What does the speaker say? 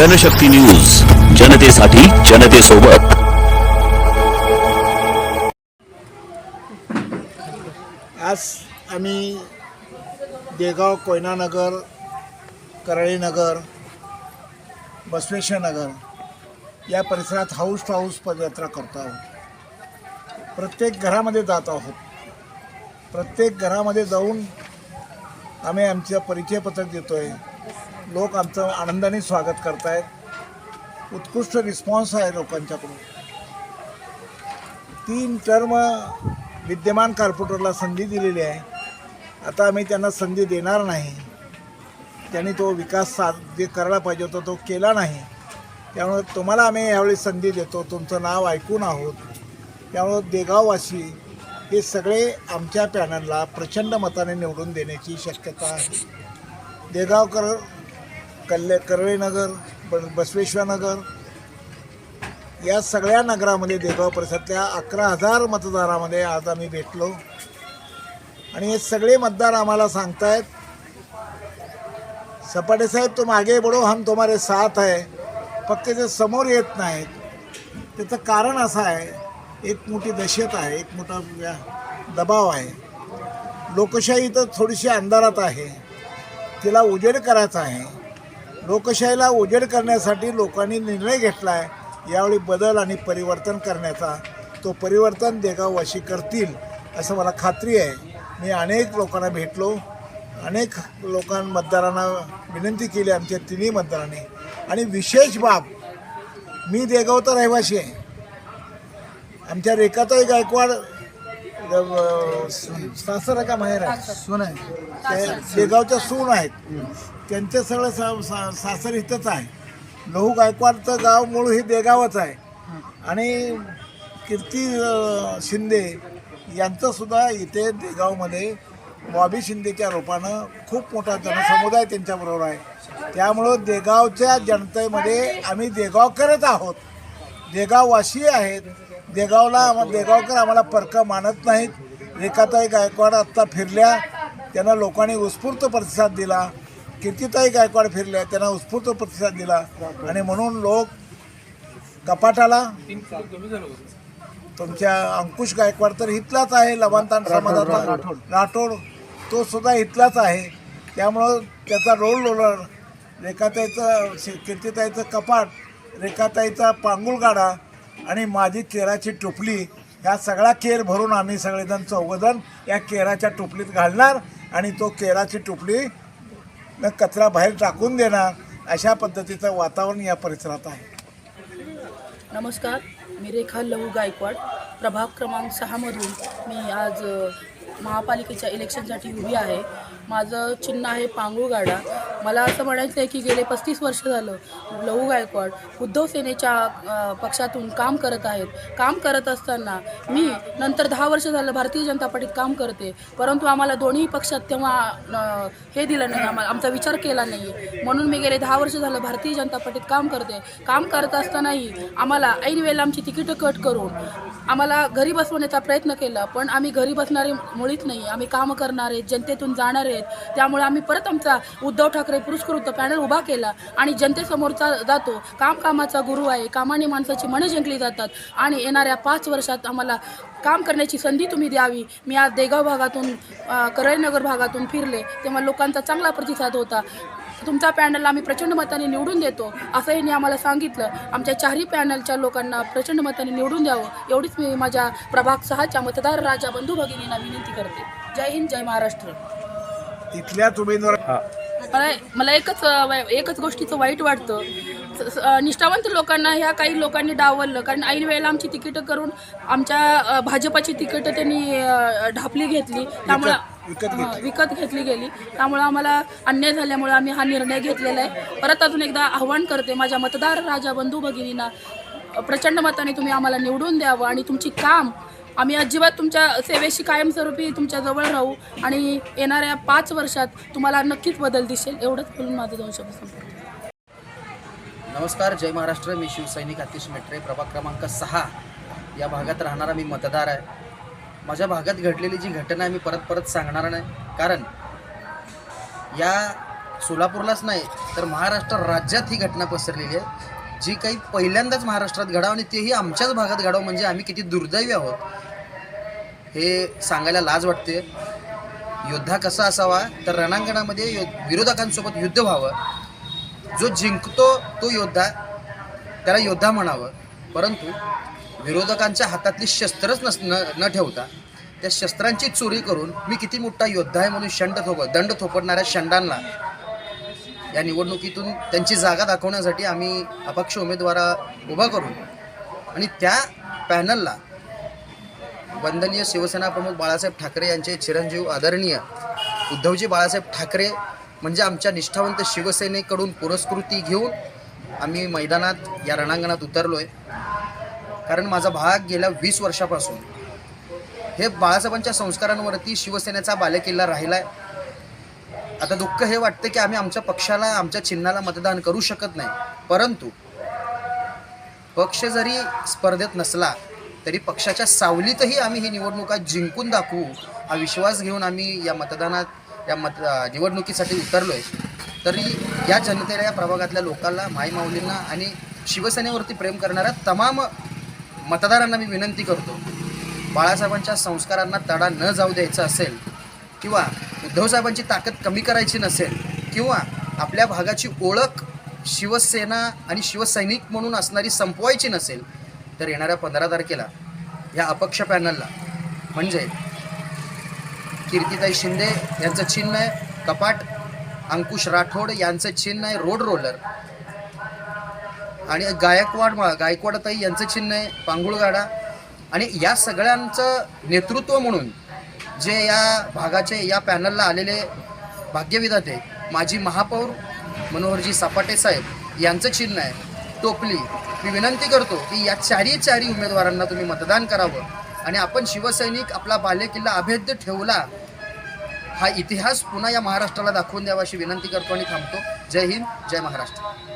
Janshakti news जनतेसाठी जनतेसोबत. आज आम्ही देगाव कोयनानगर करळीनगर बसवेश्वरनगर या परिसरात हाऊस टू हाऊस पदयात्रा करतो आहोत. प्रत्येक घरामध्ये जात आहोत. प्रत्येक घरामध्ये जाऊन आम्ही आमचं परिचयपत्रक देतो आहे लोक आमचं आनंदाने स्वागत करत आहेत उत्कृष्ट रिस्पॉन्स आहे लोकांच्याकडून. तीन टर्म विद्यमान कार्पोरेटरला संधी दिलेली आहे. आता आम्ही त्यांना संधी देणार नाही. त्यांनी तो विकास सा जे करायला पाहिजे होता तो केला नाही. त्यामुळे तुम्हाला आम्ही यावेळी संधी देतो. तुमचं नाव ऐकून आहोत. त्यामुळं देगाववासी हे सगळे आमच्या पॅनलला प्रचंड मताने निवडून देण्याची शक्यता आहे. देगावकर कल्ले कर्वेनगर ब बसवेश्वरनगर या सगळ्या नगरामध्ये देगाव परिसरातल्या अकरा हजार मतदारामध्ये आज आम्ही भेटलो. आणि हे सगळे मतदार आम्हाला सांगतायत सपाटे साहेब तुम आगे बडो हम तुम्हारे साथ आहे फक्त ते समोर येत नाहीत त्याचं कारण असं आहे एक मोठी दहशत आहे एक मोठा व्या- दबाव आहे. लोकशाही तर थोडीशी अंधारात आहे. तिला उजेड करायचा आहे. लोकशाहीला उजेड करण्यासाठी लोकांनी निर्णय घेतला आहे यावेळी बदल आणि परिवर्तन करण्याचा तो परिवर्तन देगाववाशी करतील असं मला खात्री आहे. मी अनेक लोकांना भेटलो. अनेक लोकां मतदारांना विनंती केली आमच्या तिन्ही मतदारांनी. आणि विशेष बाब मी देगावचा रहिवासी आहे. आमच्या रेखाताई गायकवाड अ, सासरा का माहेर आहे? सून आहे. ते देगावच्या सून आहेत. त्यांचे सगळं सा- सा- सासर इथंच आहे. लहू गायकवाडचं गाव मूळ हे देगावच आहे. आणि कीर्ती अ, शिंदे यांचं सुद्धा इथे देगावमध्ये बॉबी शिंदेच्या रूपानं खूप मोठा जनसमुदाय त्यांच्याबरोबर आहे. त्यामुळं देगावच्या जनतेमध्ये आम्ही देगाव करत आहोत. देगाववासी आहेत. देगावला आम्हा देगावकर आम्हाला परक मानत नाहीत. रेखाताई गायकवाड आत्ता फिरल्या. त्यांना लोकांनी उत्स्फूर्त प्रतिसाद दिला. कीर्तिताई गायकवाड फिरल्या त्यांना उत्स्फूर्त प्रतिसाद दिला. आणि म्हणून लोक कपाटाला तुमच्या अंकुश गायकवाड तर इथलाच आहे लवांतान समाजाचा. राठोड. तो सुद्धा इथलाच आहे. त्यामुळं त्याचा रोल रोलर रेखाताईचं कीर्तिताईचं कपाट रेखाताईचा पांगुळ गाडा आणि माझी केराची टोपली ह्या सगळा केर भरून आम्ही सगळेजण चौघजण या केराच्या टोपलीत घालणार आणि तो केराची टोपली न कचरा बाहेर टाकून देणार अशा पद्धतीचं वातावरण या परिसरात आहे. नमस्कार मी रेखा लहू गायकवाड प्रभाग क्रमांक सहामधून मी आज महापालिकेच्या इलेक्शनसाठी उभी आहे. माझं चिन्ह आहे पांगुळगाडा मला असं म्हणायचं आहे की गेले पस्तीस वर्ष झालं लहू गायकवाड उद्धव सेनेच्या पक्षातून काम करत आहेत. काम करत असताना मी नंतर दहा वर्ष झालं भारतीय जनता पार्टीत काम करते. परंतु आम्हाला दोन्ही पक्षात तेव्हा हे दिलं नाही. आम्हाला आमचा विचार केला नाही. म्हणून मी गेले दहा वर्ष झालं भारतीय जनता पार्टीत काम करते. काम करत असतानाही आम्हाला ऐन वेळेला आमची तिकीटं कट करून आम्हाला घरी बसवण्याचा प्रयत्न केला. पण आम्ही घरी बसणारे मुळीच नाही आम्ही कामं करणार आहेत जनतेतून जाणार आहेत. त्यामुळे आम्ही परत आमचा उद्धव ठाकरे पुरस्कृत पॅनल उभा केला आणि जनतेसमोरचा जातो. काम कामाचा गुरु आहे. कामाने माणसाची मनं जिंकली जातात आणि येणाऱ्या पाच वर्षात आम्हाला काम करण्याची संधी तुम्ही द्यावी. मी आज देगाव भागातून अ, करळनगर भागातून फिरले तेव्हा लोकांचा चांगला प्रतिसाद होता. तुमचा पॅनल आम्ही प्रचंड मताने निवडून देतो. असं यांनी आम्हाला सांगितलं. आमच्या चारही पॅनलच्या लोकांना प्रचंड मताने निवडून द्यावं. एवढीच मी माझ्या प्रभाग सहाच्या मतदार राजा बंधू भगिनींना विनंती करते. जय हिंद जय महाराष्ट्र. इथल्याच उमेदवार मला मला एकच एकच गोष्टीचं वाईट वाटतं. निष्ठावंत लोकांना ह्या काही लोकांनी डावललं. कारण ऐन वेळेला आमची तिकीटं करून आमच्या भाजपाची तिकीटं त्यांनी ढापली घेतली. त्यामुळं विकत घेतली. गेली. त्यामुळं आम्हाला अन्याय झाल्यामुळे आम्ही हा निर्णय घेतलेला आहे. परत अजून एकदा आव्हान करते माझ्या मतदार राजा बंधू भगिनींना प्रचंड मताने तुम्ही आम्हाला निवडून द्यावं आणि तुमची काम आम्ही अजिबात तुमच्या सेवेशी कायमस्वरूपी तुमच्या जवळ राहू आणि येणाऱ्या पाच वर्षात तुम्हाला नक्कीच बदल दिसेल. एवढंच बोलून माझं दोन शब्द संपवते. नमस्कार जय महाराष्ट्र. मी शिवसैनिक आतिश मेट्रे. प्रभाग क्रमांक सहा. या भागात राहणारा मी मतदार आहे. माझ्या भागात घडलेली जी घटना आहे मी परत परत सांगणार नाही. कारण या सोलापूरलाच नाही तर महाराष्ट्र राज्यात ही घटना पसरलेली आहे. जी काही पहिल्यांदाच महाराष्ट्रात घडावं आणि तेही आमच्याच भागात घडावं म्हणजे आम्ही किती दुर्दैवी आहोत हे सांगायला लाज वाटते. योद्धा कसा असावा तर रणांगणामध्ये यो विरोधकांसोबत युद्ध व्हावं. जो जिंकतो तो योद्धा त्याला योद्धा म्हणावं. परंतु विरोधकांच्या हातातली शस्त्रच नस न न ठेवता त्या शस्त्रांची चोरी करून मी किती मोठा योद्धा आहे म्हणून शंड थोप दंड थोपडणाऱ्या शंडांना या निवडणुकीतून त्यांची जागा दाखवण्यासाठी आम्ही अपक्ष उमेदवारा उभा करू आणि त्या पॅनलला वंदनीय शिवसेना प्रमुख बाळासाहेब ठाकरे यांचे चिरंजीव आदरणीय उद्धवजी बाळासाहेब ठाकरे म्हणजे आमच्या निष्ठावंत शिवसेनेकडून पुरस्कृती घेऊन आम्ही मैदानात या रणांगणात उतरलो आहे कारण माझा भाग गेल्या वीस वर्षापासून हे बाळासाहेबांच्या संस्कारांवरती शिवसेनेचा बालेकिल्ला राहिला आहे आता दुःख हे वाटतं की आम्ही आमच्या पक्षाला आमच्या चिन्हाला मतदान करू शकत नाही. परंतु पक्ष जरी स्पर्धेत नसला तरी पक्षाच्या सावलीतही आम्ही ही निवडणुका जिंकून दाखवू हा विश्वास घेऊन आम्ही या मतदानात या मत निवडणुकीसाठी उतरलो आहे तरी या जनतेला या प्रभागातल्या लोकांना माईमाऊलींना आणि शिवसेनेवरती प्रेम करणाऱ्या तमाम मतदारांना मी विनंती करतो बाळासाहेबांच्या संस्कारांना तडा न जाऊ द्यायचा असेल किंवा उद्धवसाहेबांची ताकद कमी करायची नसेल किंवा आपल्या भागाची ओळख शिवसेना आणि शिवसैनिक म्हणून असणारी संपवायची नसेल तर येणाऱ्या पंधरा तारखेला या अपक्ष पॅनलला म्हणजे कीर्तिताई शिंदे यांचं चिन्ह आहे. कपाट अंकुश राठोड यांचं चिन्ह आहे. Road roller. आणि गायकवाड गायकवाडताई यांचं चिन्ह आहे. पांगुळगाडा. आणि या सगळ्यांचं नेतृत्व म्हणून जे या भागाचे या पॅनलला आलेले भाग्यविधाते माजी महापौर मनोहरजी सापाटे साहेब यांचं चिन्ह आहे. टोपली. मी विनंती करतो की या चारही चारही उमेदवारांना तुम्ही मतदान करावं. आणि आपण शिवसैनिक आपला बालेकिल्ला अभेद्य ठेवला हा इतिहास पुन्हा या महाराष्ट्राला दाखवून द्यावा अशी विनंती करतो आणि थांबतो. जय हिंद जय महाराष्ट्र.